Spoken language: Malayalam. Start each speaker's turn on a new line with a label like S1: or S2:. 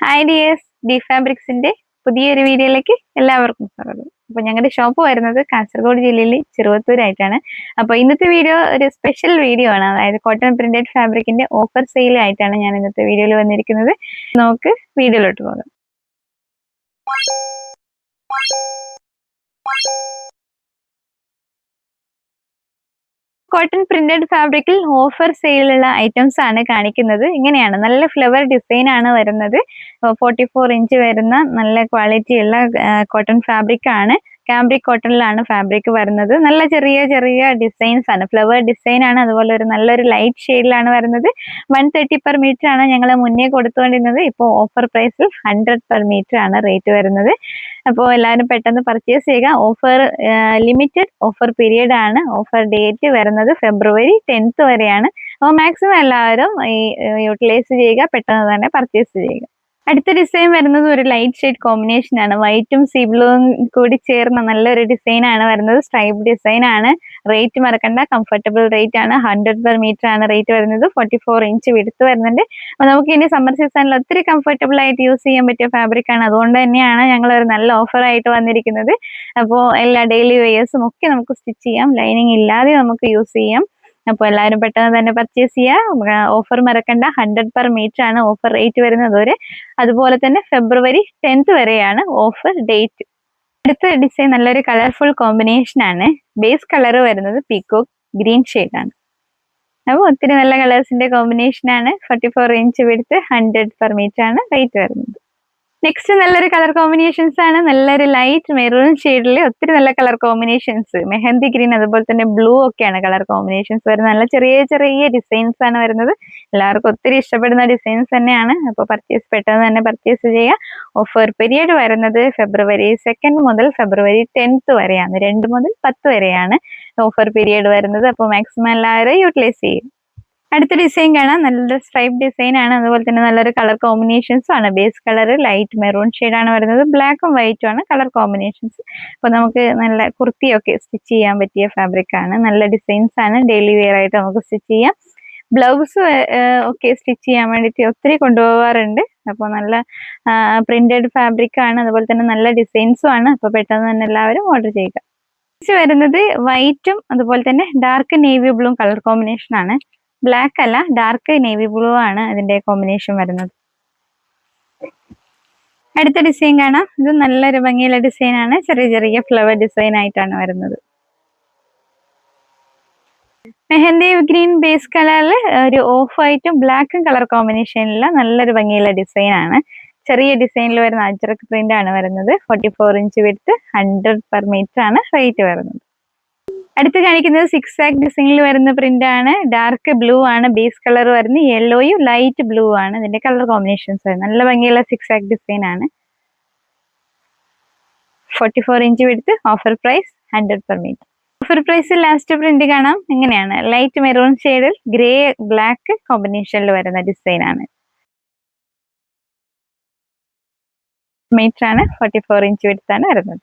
S1: ഹായ് ഡിയേഴ്സ് ഡി ഫാബ്രിക്സിന്റെ പുതിയൊരു വീഡിയോയിലേക്ക് എല്ലാവർക്കും സ്വാഗതം. അപ്പൊ ഞങ്ങളുടെ ഷോപ്പ് വരുന്നത് കാസർഗോഡ് ജില്ലയിലെ ചെറുവത്തൂരായിട്ടാണ്. അപ്പൊ ഇന്നത്തെ വീഡിയോ ഒരു സ്പെഷ്യൽ വീഡിയോ ആണ്. അതായത് കോട്ടൺ പ്രിന്റഡ് ഫാബ്രിക്കിന്റെ ഓഫർ സെയിൽ ആയിട്ടാണ് ഞാൻ ഇന്നത്തെ വീഡിയോയിൽ വന്നിരിക്കുന്നത്. നമുക്ക് വീഡിയോയിലോട്ട് പോകാം. കോട്ടൺ പ്രിന്റഡ് ഫാബ്രിക്കിൽ ഓഫർ സെയിലുള്ള ഐറ്റംസ് ആണ് കാണിക്കുന്നത്. ഇങ്ങനെയാണ്. നല്ല ഫ്ലവർ ഡിസൈൻ ആണ് വരുന്നത്. ഫോർട്ടി ഫോർ ഇഞ്ച് വരുന്ന നല്ല ക്വാളിറ്റി ഉള്ള കോട്ടൺ ഫാബ്രിക് ആണ്. കാംബ്രിക് കോട്ടണിലാണ് ഫാബ്രിക് വരുന്നത്. നല്ല ചെറിയ ചെറിയ ഡിസൈൻസ് ആണ്. ഫ്ലവർ ഡിസൈൻ ആണ്. അതുപോലെ ഒരു നല്ലൊരു ലൈറ്റ് ഷെയ്ഡിലാണ് വരുന്നത്. വൺ തേർട്ടി പെർ മീറ്റർ ആണ് ഞങ്ങൾ മുന്നേ കൊടുത്തുകൊണ്ടിരുന്നത്. ഇപ്പോൾ ഓഫർ പ്രൈസിൽ ഹൺഡ്രഡ് പെർ മീറ്റർ ആണ് റേറ്റ് വരുന്നത്. അപ്പോൾ എല്ലാവരും പെട്ടെന്ന് പർച്ചേസ് ചെയ്യുക. ഓഫർ ലിമിറ്റഡ് ഓഫർ പീരീഡ് ആണ്. ഓഫർ ഡേറ്റ് വരുന്നത് ഫെബ്രുവരി ടെൻത്ത് വരെയാണ്. അപ്പോൾ മാക്സിമം എല്ലാവരും ഈ യൂട്ടിലൈസ് ചെയ്യുക. പെട്ടെന്ന് തന്നെ പർച്ചേസ് ചെയ്യുക. അടുത്ത ഡിസൈൻ വരുന്നത് ഒരു ലൈറ്റ് ഷെയ്ഡ് കോമ്പിനേഷൻ ആണ്. വൈറ്റും സീ ബ്ലൂവും കൂടി ചേർന്ന നല്ലൊരു ഡിസൈൻ ആണ് വരുന്നത്. സ്ട്രൈപ്പ് ഡിസൈൻ ആണ്. റേറ്റ് മറക്കണ്ട. കംഫർട്ടബിൾ റേറ്റ് ആണ്. ഹൺഡ്രഡ് പെർ മീറ്റർ ആണ് റേറ്റ് വരുന്നത്. ഫോർട്ടി ഫോർ ഇഞ്ച് വിടുത്ത് വരുന്നുണ്ട്. അപ്പോൾ നമുക്ക് ഇനി സമ്മർ സീസണിൽ ഒത്തിരി കംഫർട്ടബിൾ ആയിട്ട് യൂസ് ചെയ്യാൻ പറ്റിയ ഫാബ്രിക് ആണ്. അതുകൊണ്ട് തന്നെയാണ് ഞങ്ങൾ ഒരു നല്ല ഓഫർ ആയിട്ട് വന്നിരിക്കുന്നത്. അപ്പോൾ എല്ലാ ഡെയിലി വെയേഴ്സും ഒക്കെ നമുക്ക് സ്റ്റിച്ച് ചെയ്യാം. ലൈനിങ് ഇല്ലാതെ നമുക്ക് യൂസ് ചെയ്യാം. അപ്പോൾ എല്ലാവരും പെട്ടെന്ന് തന്നെ പർച്ചേസ് ചെയ്യുക ഓഫർ മറക്കണ്ട. ഹൺഡ്രഡ് പെർ മീറ്റർ ആണ് ഓഫർ റേറ്റ് വരുന്നത് വരെ അതുപോലെ തന്നെ ഫെബ്രുവരി ടെൻത്ത് വരെയാണ് ഓഫർ ഡേറ്റ് അടുത്ത ഡിസൈൻ നല്ലൊരു കളർഫുൾ കോമ്പിനേഷൻ ആണ്. ബേസ് കളർ വരുന്നത് പീക്കോക്ക് ഗ്രീൻ ആണ്. അപ്പോൾ ഒത്തിരി നല്ല കളേഴ്സിന്റെ കോമ്പിനേഷൻ ആണ്. Forty four inch width hundred per metre ആണ് റേറ്റ് വരുന്നത്. നെക്സ്റ്റ് നല്ലൊരു കളർ കോമ്പിനേഷൻസ് ആണ്. നല്ലൊരു ലൈറ്റ് മെറൂൺ ഷെയ്ഡിൽ ഒത്തിരി നല്ല കളർ കോമ്പിനേഷൻസ് മെഹന്തി ഗ്രീൻ അതുപോലെ തന്നെ ബ്ലൂ ഒക്കെയാണ് കളർ കോമ്പിനേഷൻസ് വരുന്നത്. നല്ല ചെറിയ ചെറിയ ഡിസൈൻസ് ആണ് വരുന്നത്. എല്ലാവർക്കും ഒത്തിരി ഇഷ്ടപ്പെടുന്ന ഡിസൈൻസ് തന്നെയാണ്. അപ്പോൾ പർച്ചേസ് പെട്ടെന്ന് തന്നെ പർച്ചേസ് ചെയ്യുക ഓഫർ പീരിയഡ് വരുന്നത് ഫെബ്രുവരി സെക്കൻഡ് മുതൽ ഫെബ്രുവരി ടെൻത്ത് വരെയാണ്. രണ്ട് മുതൽ പത്ത് വരെയാണ് ഓഫർ പീരിയഡ് വരുന്നത്. അപ്പോൾ മാക്സിമം എല്ലാവരും യൂട്ടിലൈസ് ചെയ്യും. അടുത്ത ഡിസൈൻ കാണാം. നല്ലൊരു സ്ട്രൈപ്പ് ഡിസൈൻ ആണ്. അതുപോലെ തന്നെ നല്ലൊരു കളർ കോമ്പിനേഷൻസും ആണ്. ബേസ് കളർ ലൈറ്റ് മെറൂൺ ആണ് വരുന്നത്. ബ്ലാക്കും വൈറ്റും ആണ് കളർ കോമ്പിനേഷൻസ് അപ്പോൾ നമുക്ക് നല്ല കുർത്തിയൊക്കെ സ്റ്റിച്ച് ചെയ്യാൻ പറ്റിയ ഫാബ്രിക് ആണ്. നല്ല ഡിസൈൻസ് ആണ്. ഡെയിലി വെയർ ആയിട്ട് നമുക്ക് സ്റ്റിച്ച് ചെയ്യാം. ബ്ലൗസ് ഒക്കെ സ്റ്റിച്ച് ചെയ്യാൻ വേണ്ടിയിട്ട് ഒത്തിരി കൊണ്ടുപോകാറുണ്ട് അപ്പോൾ നല്ല പ്രിന്റഡ് ഫാബ്രിക് ആണ്. അതുപോലെ തന്നെ നല്ല ഡിസൈൻസും ആണ്. അപ്പോൾ പെട്ടെന്ന് തന്നെ എല്ലാവരും ഓർഡർ ചെയ്യുക. വരുന്നത് വൈറ്റും അതുപോലെ തന്നെ dark navy blue colour combination ആണ്. ബ്ലാക്ക് അല്ല ഡാർക്ക് നേവി ബ്ലൂ ആണ് അതിന്റെ കോമ്പിനേഷൻ വരുന്നത്. അടുത്ത ഡിസൈൻ കാണാം. ഇത് നല്ലൊരു ഭംഗിയുള്ള ഡിസൈൻ ആണ്. ചെറിയ ചെറിയ ഫ്ലവർ ഡിസൈൻ ആയിട്ടാണ് വരുന്നത്. മെഹന്തി ഗ്രീൻ ബേസ് കളറിൽ ഒരു ഓഫ് വൈറ്റും ബ്ലാക്കും കളർ കോമ്പിനേഷനിലുള്ള നല്ലൊരു ഭംഗിയുള്ള ഡിസൈൻ ആണ്. ചെറിയ ഡിസൈനിൽ വരുന്ന അജ്രക് പ്രിന്റ് ആണ് വരുന്നത്. Forty four inch width hundred per metre ആണ് റേറ്റ് വരുന്നത്. അടുത്ത് കാണിക്കുന്നത് സിക്സ് ആക് ഡിസൈനിൽ വരുന്ന പ്രിന്റ് ആണ്. ഡാർക്ക് ബ്ലൂ ആണ് ബേസ് കളർ വരുന്നത് യെല്ലോയും ലൈറ്റ് ബ്ലൂ ആണ്. ഇതിന്റെ കളർ കോമ്പിനേഷൻസ് നല്ല ഭംഗിയുള്ള സിക്സ് ആക് ഡിസൈൻ ആണ്. Forty four inch width offer price hundred per metre offer price last print കാണാം. എങ്ങനെയാണ് ലൈറ്റ് മെറൂൺ ഷെയ്ഡിൽ ഗ്രേ ബ്ലാക്ക് കോമ്പിനേഷനിൽ വരുന്ന ഡിസൈൻ ആണ്. മീറ്റർ ആണ്. ഫോർട്ടി ഫോർ ഇഞ്ച് വിടുത്താണ് വരുന്നത്.